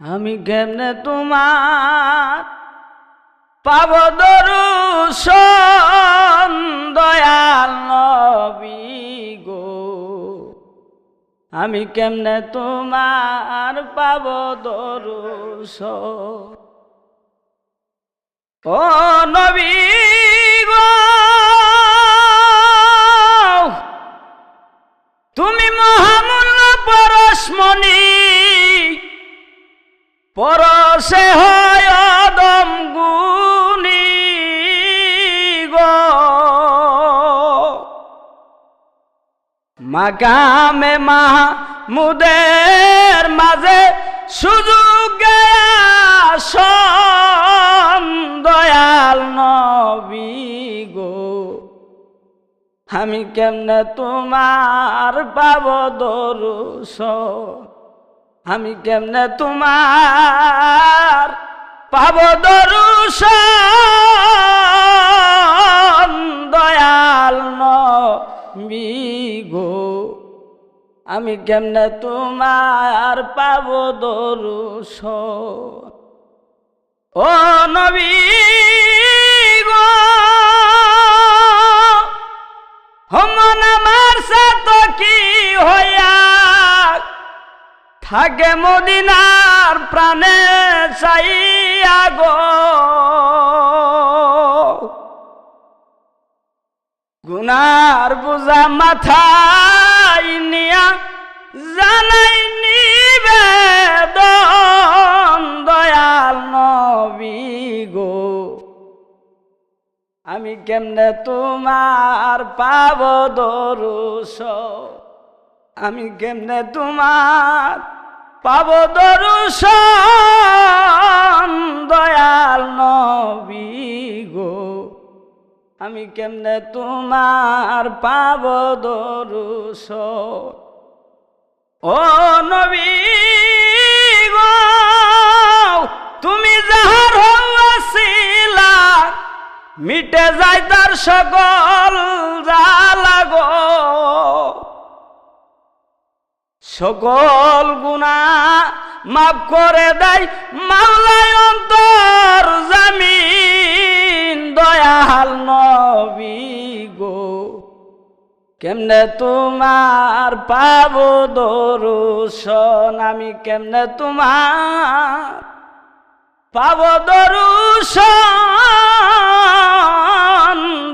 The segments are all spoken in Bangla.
আমি কেমনে তোমার পাব দরুশন দয়াল নবী গো? আমি কেমনে তোমার পাব দরুশন? ও নবী গো, তুমি মহামূল্য পরশমণি পরশে হয় অদম গুণী গো। মাকামে মাহমুদের মাঝে সুযোগ দয়াল নবী গো। আমি কেমনে তোমার পাব দরুস আমি কেমনে তোমার পাব দরুস দয়াল নবী গো। আমি কেমনে তোমার পাব দরুষ ও নবী গো থাকে মদিনার প্রাণে চাইয়া গো। গুনার বুঝা মাথায় নিয়া জানাই নিবেদন দয়াল নবী গো। আমি কেমনে তোমার পাব দরুস আমি কেমনে তোমার পাব দরুস দয়াল নবী গো। আমি কেমনে তোমার পাব দরুস ও নবী গো, তুমি যাহার হওয়াছিলা মিটে যায় তার সকল জালাগো সকল গুণা মাফ করে দেয় মাওলায় অন্তর জামিন, দয়াল নবী গো। কেমনে তোমার পাব দরুশন? আমি কেমনে তোমার পাব দরুশন?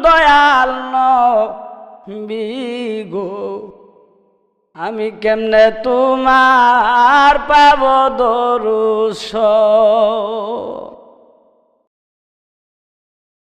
দয়াল নবী গো। আমি কেমনে তোমার পাব দরুশন